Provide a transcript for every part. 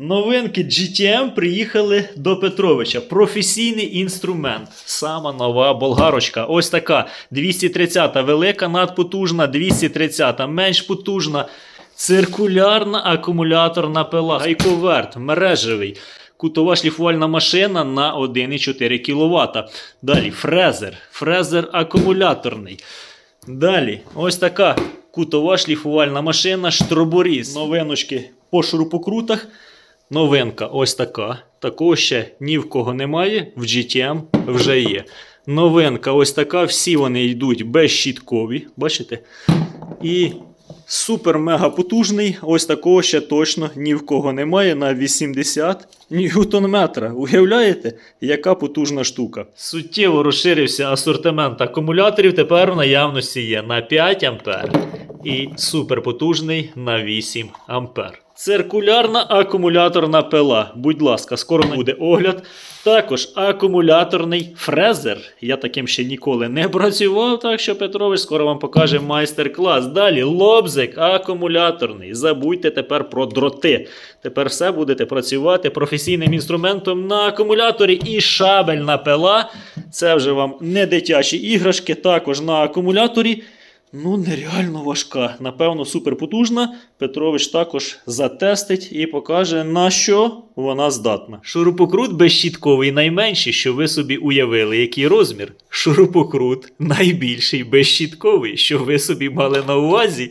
Новинки GTM приїхали до Петровича. Професійний інструмент. Сама нова болгарочка. Ось така. 230-та велика, надпотужна, 230 менш потужна. Циркулярна акумуляторна пила. Гайковерт, мережевий. Кутова шліфувальна машина на 1,4 кВт. Далі фрезер. Фрезер акумуляторний. Далі, ось така кутова шліфувальна машина Штроборіз. Новиночки по шурупокрутах. Новинка ось така. Такого ще ні в кого немає. В GTM вже є. Новинка ось така. Всі вони йдуть безщіткові. Бачите? І супер-мега потужний. Ось такого ще точно ні в кого немає на 80 ньютон-метра. Уявляєте, яка потужна штука? Суттєво розширився асортимент акумуляторів. Тепер в наявності є на 5 ампер і суперпотужний на 8 ампер. Циркулярна акумуляторна пила. Будь ласка, скоро буде огляд. Також акумуляторний фрезер. Я таким ще ніколи не працював, так що Петрович скоро вам покаже майстер-клас. Далі лобзик акумуляторний. Забудьте тепер про дроти. Тепер все будете працювати професійним інструментом на акумуляторі і шабельна пила. Це вже вам не дитячі іграшки, також на акумуляторі. Ну, нереально важка. Напевно, суперпотужна. Петрович також затестить і покаже, на що вона здатна. Шурупокрут безщітковий найменший, що ви собі уявили, який розмір. Шурупокрут найбільший безщітковий, що ви собі мали на увазі,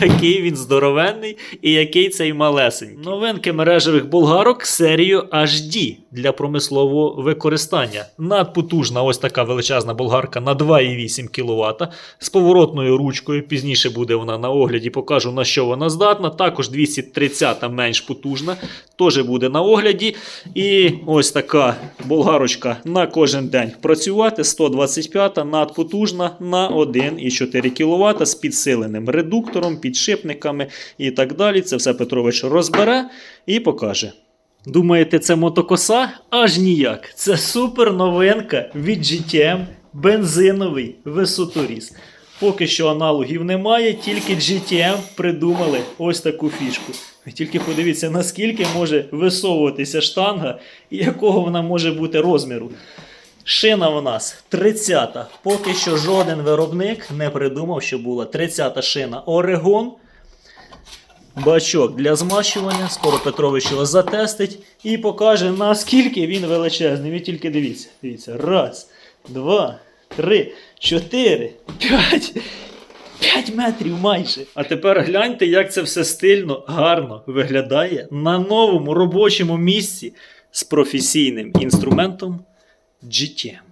який він здоровенний і який цей малесенький. Новинки мережевих болгарок серію HD для промислового використання. Надпотужна ось така величезна болгарка на 2,8 кВт з поворотною ручкою. Пізніше буде вона на огляді, покажу на що вона здатна. Також 230 менш потужна, теж буде на огляді. І ось така болгарочка на кожен день працювати. 125 надпотужна на 1,4 кВт з підсиленим редуктором, підшипниками і так далі. Це все Петрович розбере і покаже. Думаєте, це мотокоса? Аж ніяк. Це супер новинка від GTM, бензиновий висоторіз. Поки що аналогів немає, тільки GTM придумали ось таку фішку. Тільки подивіться, наскільки може висовуватися штанга і якого вона може бути розміру. Шина в нас 30-та. Поки що жоден виробник не придумав, що була 30-та шина Орегон. Бачок для змащування. Скоро Петрович його затестить і покаже, наскільки він величезний. Ви тільки дивіться. Дивіться. Раз, два, три, чотири, п'ять. 5 метрів майже. А тепер гляньте, як це все стильно, гарно виглядає на новому робочому місці з професійним інструментом Jityan.